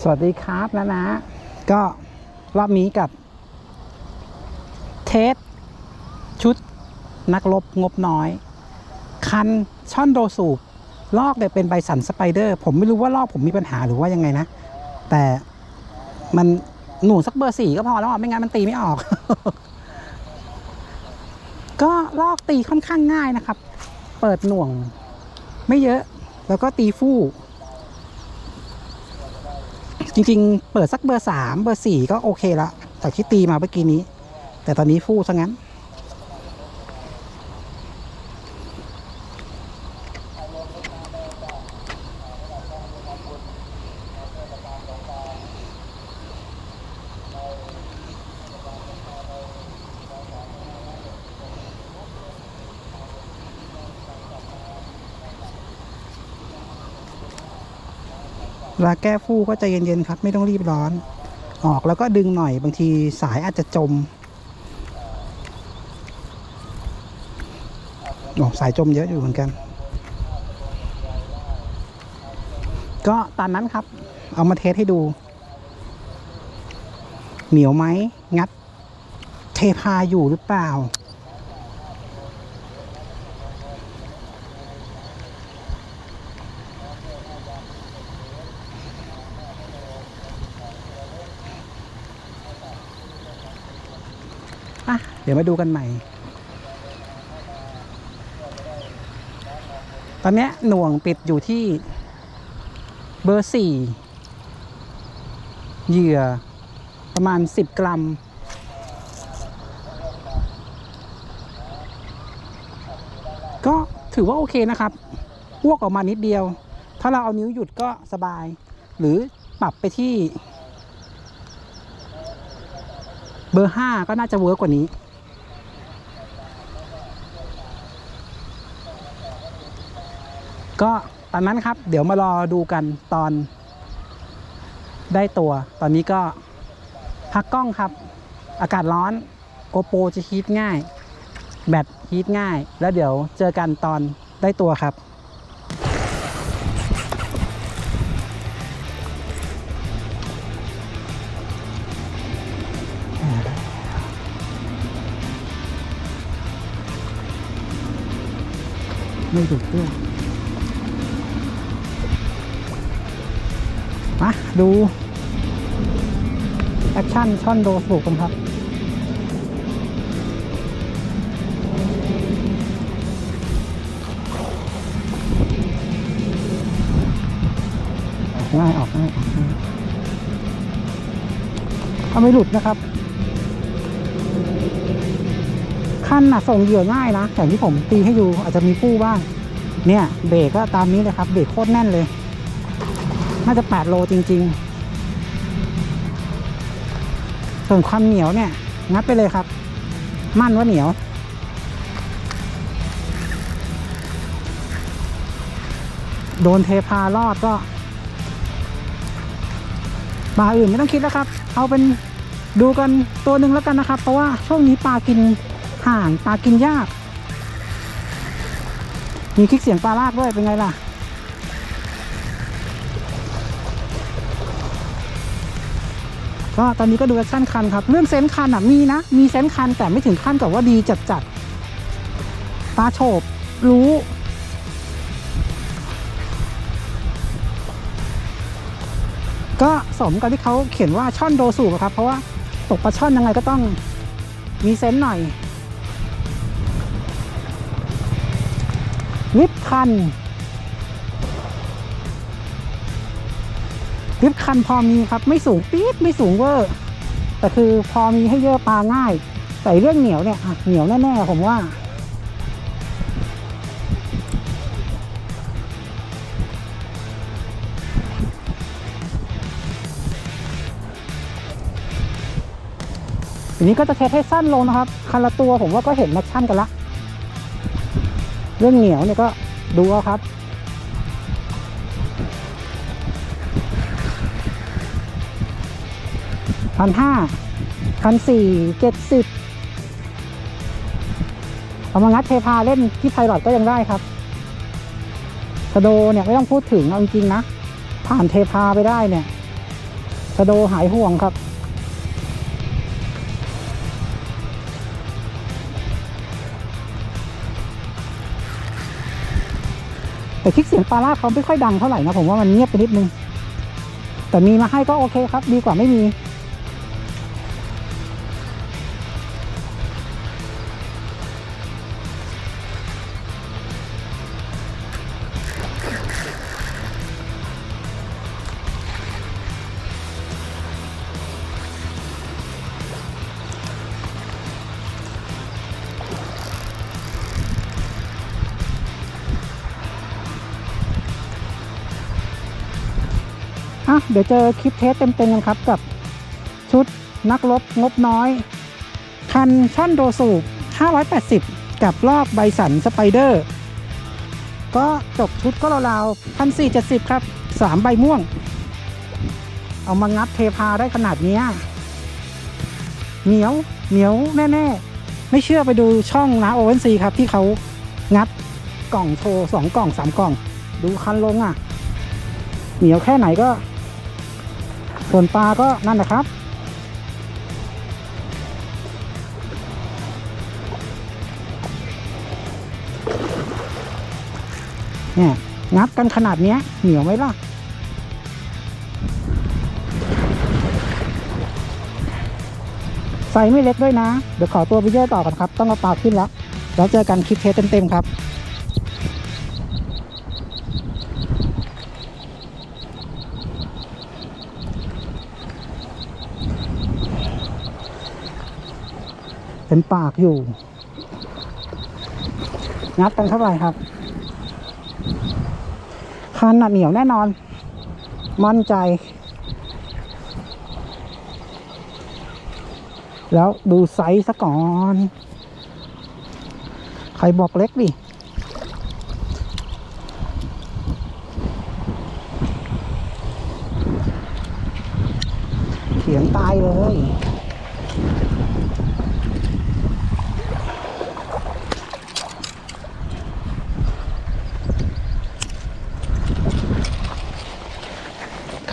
สวัสดีครับนะนะ ก็รอบนี้กับ เทสชุดนักรบงบน้อย คันช่อนโดสูบลอกเนี่ยเป็นใบสันสไปเดอร์ ผมไม่รู้ว่าลอกผมมีปัญหาหรือว่ายังไงนะ แต่มันหนูสักเบอร์สี่ก็พอแล้วไม่งั้นมันตีไม่ออก ก็ลอกตีค่อนข้างง่ายนะครับ เปิดหน่วง ไม่เยอะ แล้วก็ตีฟู่ จริงๆ เปิดสักเบอร์สามเบอร์สี่ก็โอเคละจากที่ตีมาเมื่อกี้นี้ แต่ตอนนี้ฟู่ซะงั้น ลาแก้ฟู่ก็ใจเย็นๆครับ ไม่ต้องรีบร้อน ออกแล้วก็ดึงหน่อยบางทีสายอาจจะจมโอ้สายจมเยอะอยู่เหมือนกัน ก็ตามนั้นครับ เอามาเทสให้ดู เหนียวไหมงัด เทพาอยู่หรือเปล่า เดี๋ยวมาดูกันใหม่ ตอนนี้หน่วงปิดอยู่ที่เบอร์สี่เหยื่อประมาณสิบกรัม ก็ถือว่าโอเคนะครับอ้วกออกมานิดเดียว ถ้าเราเอานิ้วหยุดก็สบาย หรือปรับไปที่ เบอร์ห้าก็น่าจะเวิร์กกว่านี้ ก็ตามนั้นครับ เดี๋ยวมารอดูกันตอนได้ตัว ตอนนี้ก็พักกล้องครับ อากาศร้อนโกโปรจะฮีทง่าย แบตฮีทง่าย แล้วเดี๋ยวเจอกันตอนได้ตัวครับไม่ดุด้วย มาดู แอคชั่นช่อนโดสูกกันครับออกง่ายออกง่ายออกง่ายเอาไม่หลุดนะครับขั้นน่ะส่งเหยื่อง่ายนะอย่างที่ผมตีให้ดูอาจจะมีฟู่บ้าง เนี่ยเบรกก็ตามนี้เลยครับเบรกโคตรแน่นเลย น่าจะ 8 โลจริง ๆ ส่วนความเหนียวเนี่ย งัดไปเลยครับ มั่นว่าเหนียว โดนเทพารอดก็ปลาอื่นไม่ต้องคิดแล้วครับ เอาเป็นดูกันตัวหนึ่งแล้วกันนะครับ เพราะว่าช่วงนี้ปลากินห่างปลากินยาก มีคลิกเสียงปลาลากด้วยเป็นไงล่ะ ก็ตอนนี้ก็ดูแอคชั่นคันครับ เรื่องเซนคันอะมีนะ มีเซนคันแต่ไม่ถึงขั้นกับว่าดีจัดจัดๆปลาโฉบรู้ก็สมกับที่เขาเขียนว่าช่อนโดสูบครับ เพราะว่าตกปลาช่อนยังไงก็ต้องมีเซนหน่อยลิฟต์คัน ลิฟต์คันพอมีครับ ไม่สูงปี๊ดไม่สูงเวอร์แต่คือพอมีให้เยอะปลาง่าย แต่เรื่องเหนียวเนี่ยเหนียวแน่ๆผมว่าทีนี้ก็จะเทสให้สั้นลงนะครับ คันละตัวผมว่าก็เห็นแอคชั่นกันละ เรื่องเหนียวเนี่ยก็ดูเอาครับ พันห้าพันสี่เจ็ดสิบเอามางัดเทพาเล่นที่ไพลอตก็ยังได้ครับสโดเนี่ยไม่ต้องพูดถึงเอาจริงๆนะ ผ่านเทพาไปได้เนี่ยสโดหายห่วงครับ แต่คลิกเสียงปาล่าเขาไม่ค่อยดังเท่าไหร่นะผมว่ามันเงียบไปนิดนึง แต่มีมาให้ก็โอเคครับ ดีกว่าไม่มี อะเดี๋ยวเจอคลิปเทสเต็มๆกันครับกับชุดนักรบงบน้อย คันชั่นโดสูบ 580 กับลอกใบสันสไปเดอร์ ก็จบชุดก็ราวๆพันสี่เจ็ดสิบครับสามใบม่วง เอามางัดเทพาได้ขนาดนี้เหนียวเหนียวแน่ๆ ไม่เชื่อไปดูช่องนะโอเวนซีครับที่เขางัดกล่องโชว์สองกล่องสามกล่อง ดูคันลงอะ เหนียวแค่ไหนก็ ส่วนปลาก็นั่นนะครับเนี่ยงัดกันขนาดนี้เหนียวไหมล่ะ ใส่ไม่เล็กด้วยนะ เดี๋ยวขอตัวไปเยอะต่อกันครับ ต้องเอาปลาขึ้นแล้ว แล้วเจอกันคลิปเทสเต็มๆครับ เป็นปากอยู่งัดกันเท่าไหร่ครับคันน่ะเหนียวแน่นอน มั่นใจ แล้วดูไซส์ซะก่อน ใครบอกเล็กดิเขียงตายเลย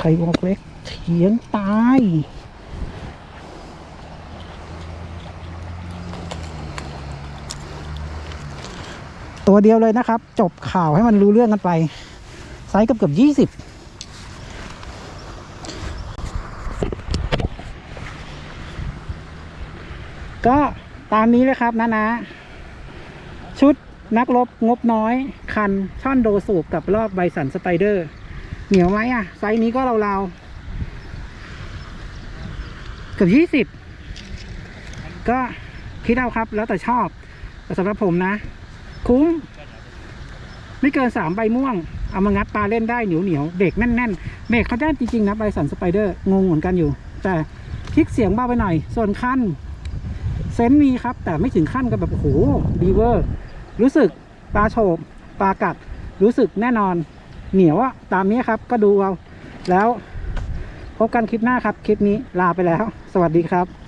ใครบอกเล็กเถียงตายตัวเดียวเลยนะครับ จบข่าวให้มันรู้เรื่องกันไป ไซส์เกือบเกือบยี่สิบก็ตามนี้เลยครับนะนะ ชุดนักรบงบน้อย คันช่อนโดสูบกับลอกใบสันสไปเดอร์ เหนียวไหมอะ ไซส์นี้ก็ราวๆเกือบยี่สิบก็คิดเอาครับ แล้วแต่ชอบแต่สำหรับผมนะ คุ้ม ไม่เกินสามใบม่วง เอามางัดปลาเล่นได้เหนียวเหนียวเบรกแน่นๆเบรกเขาได้จริงๆนะใบสันสไปเดอร์งงเหมือนกันอยู่ แต่คลิกเสียงเบาไปหน่อย ส่วนขั้นเซนมีครับ แต่ไม่ถึงขั้นกับแบบโอ้โหดีเวอร์ รู้สึกปลาโฉบปลากัดรู้สึกแน่นอน เหนียวอะตามนี้ครับก็ดูเอาแล้วพบกันคลิปหน้าครับ คลิปนี้ลาไปแล้ว สวัสดีครับ